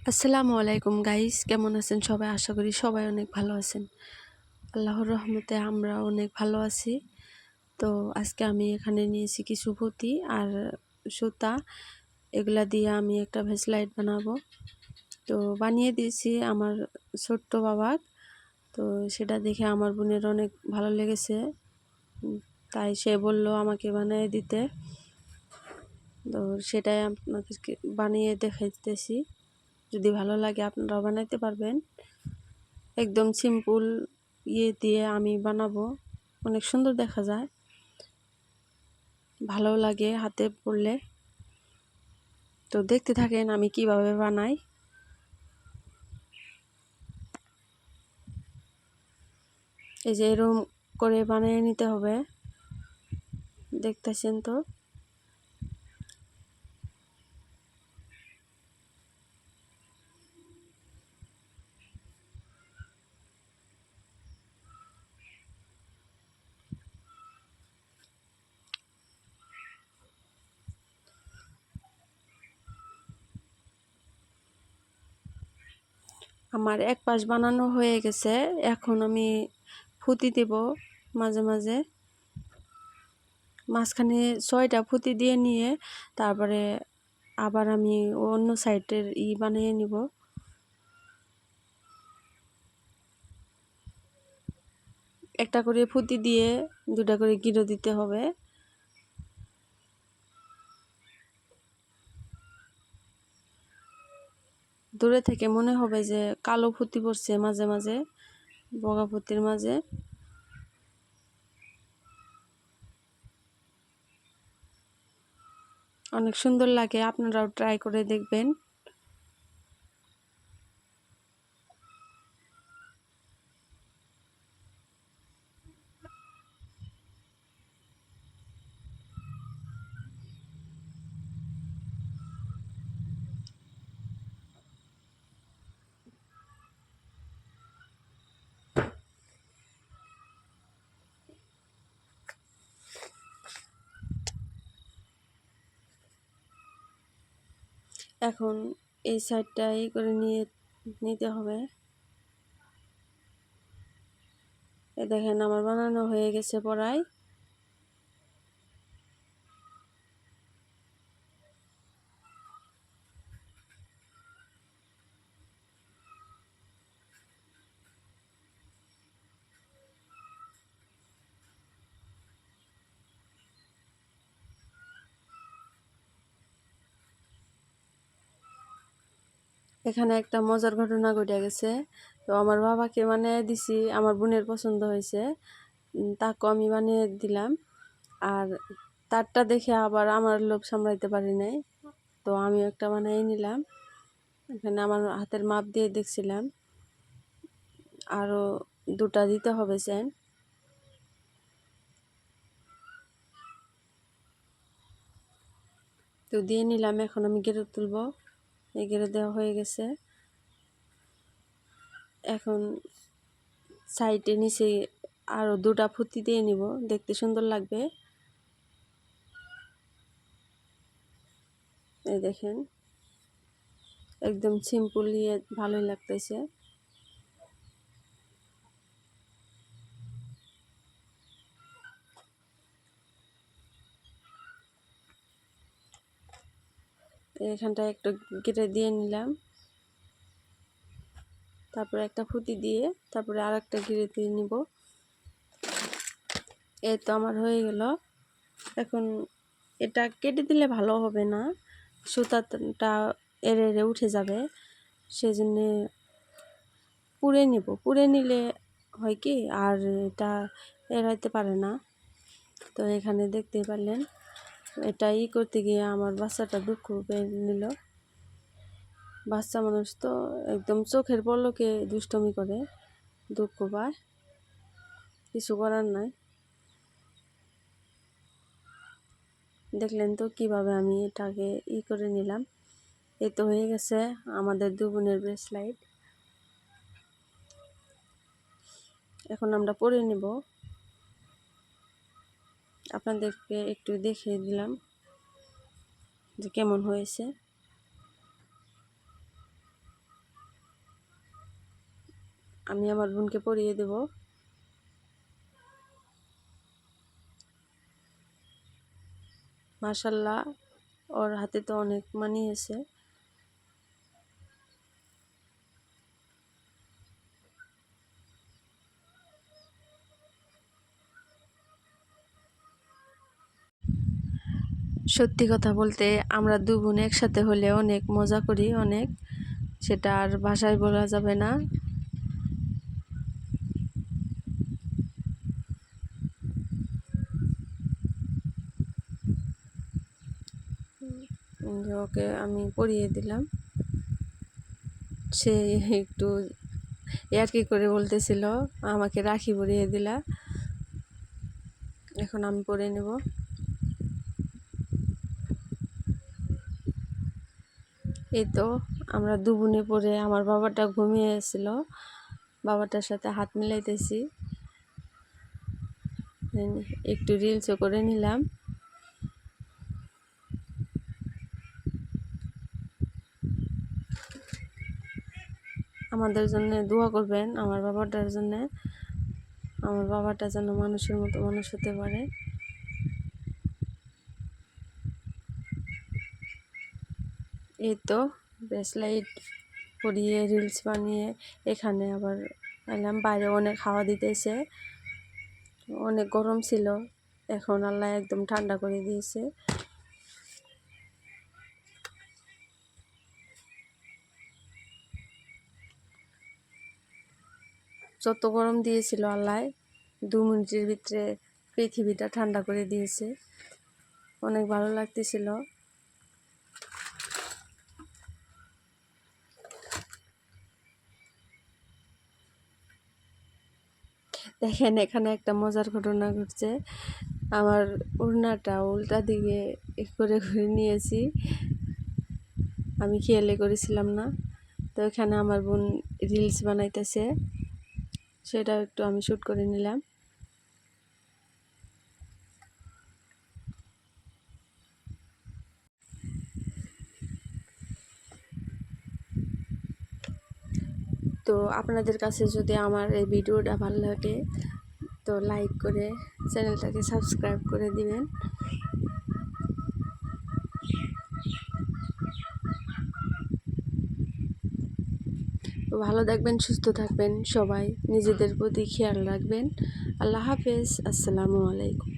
আসসালামু আলাইকুম গাইস কেমন আছেন সবাই? আশা করি সবাই অনেক ভালো আছেন। আল্লাহর রহমতে আমরা অনেক ভালো আছি। তো আজকে আমি এখানে নিয়েছি কিছু পুঁতি আর সুতা। এগুলা দিয়ে আমি একটা ভেসলাইট বানাবো। তো বানিয়ে দিয়েছি আমার ছোট্ট বাবা তো সেটা দেখে আমার বোনের অনেক ভালো লেগেছে। তাই সে বলল আমাকে বানিয়ে দিতে। তো সেটাই আপনাদেরকে বানিয়ে দেখাইতেছি। যদি ভালো লাগে আপনারাও বানাইতে পারবেন। একদম সিম্পল ইয়ে দিয়ে আমি বানাবো। অনেক সুন্দর দেখা যায়। ভালো লাগে হাতে পড়লে। তো দেখতে থাকেন আমি কীভাবে বানাই। এই যে এরকম করে বানিয়ে নিতে হবে। দেখতেছেন তো? আমার এক পাশ বানানো হয়ে গেছে। এখন আমি ফুটি দেব মাঝে মাঝে। মাঝখানে ছয়টা ফুটি দিয়ে নিয়ে তারপরে আবার আমি অন্য সাইডের ই বানিয়ে নিব। একটা করে ফুটি দিয়ে দুটা করে গিরো দিতে হবে। দূরে থেকে মনে হবে যে কালো ফুতি পড়ছে মাঝে মাঝে, বগা ফুতির মাঝে। অনেক সুন্দর লাগে, আপনারাও ট্রাই করে দেখবেন। এখন এই সাইডটা এই করে নিয়ে, নিতে হবে। এ দেখেন, আমার বানানো হয়ে গেছে পড়ায় এখানে একটা মজার ঘটনা ঘটে গেছে। তো আমার বাবাকে মানে দিছি, আমার বোনের পছন্দ হয়েছে। তাকে আমি বানিয়ে দিলাম। আর তারটা দেখে আবার আমার লোভ সামলাইতে পারি নাই। তো আমি একটা বানিয়ে নিলাম। এখানে আমার হাতের মাপ দিয়ে দেখছিলাম। আরও দুটা দিতে হবে চেন তো দিয়ে নিলাম, এখন আমি গেরো তুলবো। এগিয়ে দেওয়া হয়ে গেছে। এখন সাইডে নিচে আরও দুটা ফুটি দিয়ে নিব। দেখতে সুন্দর লাগবে। এই দেখেন, একদম সিম্পল ইয়ে ভালোই লাগতেছে। এখানটা একটু কেটে দিয়ে নিলাম। তারপরে একটা ফুটি দিয়ে তারপরে আর একটা ঘিরে দিয়ে নিব। এই তো আমার হয়ে গেল। এখন এটা কেটে দিলে ভালো হবে না। সুতাটা এড়ে এড়ে উঠে যাবে। সেজন্যে পুড়ে নিব। পুড়ে নিলে হয় কি? আর এটা এড়াইতে পারে না। তো এখানে দেখতে পারলেন। এটা ই করতে গিয়ে আমার বাচ্চাটা দুঃখ পেয়ে নিল। বাচ্চা মানুষ তো একদম চোখের পলকে দুষ্টমি করে, দুঃখ পায়। কিছু করার নাই। দেখলেন তো কীভাবে আমি এটাকে ই করে নিলাম। এ তো হয়ে গেছে আমাদের দু বোনের ব্রেসলাইট এখন আমরা পরে নেব। আপনাদেরকে একটু দেখিয়ে দিলাম যে কেমন হয়েছে। আমি আমার বোনকে পরিয়ে দেব। মার্শাল্লাহ ওর হাতে তো অনেক মানিয়েছে সত্যি কথা বলতে আমরা দু বোন একসাথে হলে অনেক মজা করি, অনেক। সেটা আর ভাষায় বলা যাবে না। ওকে আমি পরিয়ে দিলাম। সে একটু ইয়ার্কি করে বলতেছিল, আমাকে রাখি পরিয়ে দিলা। এখন আমি পরে নেব। এই তো আমরা দুবুনে পরে আমার বাবাটা ঘুমিয়ে এসেছিল বাবাটার সাথে হাত মিলাইতেছি। একটু রিলসও করে নিলাম। আমাদের জন্য দোয়া করবেন, আমার বাবাটার জন্য। আমার বাবাটা যেন মানুষের মতো মানুষ হতে পারে। এই তো ব্রেসলাইট পরিয়ে রিলস বানিয়ে এখানে আবার এলাম বাইরে অনেক হাওয়া দিতেছে, অনেক গরম ছিল, এখন আল্লাহ একদম ঠান্ডা করে দিয়েছে। যত গরম দিয়েছিল আল্লাহ, দু মিনিটের ভিতরে পৃথিবীটা ঠান্ডা করে দিয়েছে। অনেক ভালো লাগতেছিল। দেখেন, এখানে একটা মজার ঘটনা ঘটছে। আমার উড়নাটা উল্টা দিকে করে ঘুরে নিয়েছি। আমি খেয়ালে করেছিলাম না। তো এখানে আমার বোন রিলস বানাইতেছে। সেটা একটু আমি শ্যুট করে নিলাম। তো আপনাদের কাছে যদি আমার এই ভিডিওটা ভালো লাগে, তো লাইক করে চ্যানেলটাকে সাবস্ক্রাইব করে দিবেন। ভালো থাকবেন, সুস্থ থাকবেন সবাই, নিজেদের প্রতি খেয়াল রাখবেন। আল্লাহ হাফেজ, আসসালামু আলাইকুম।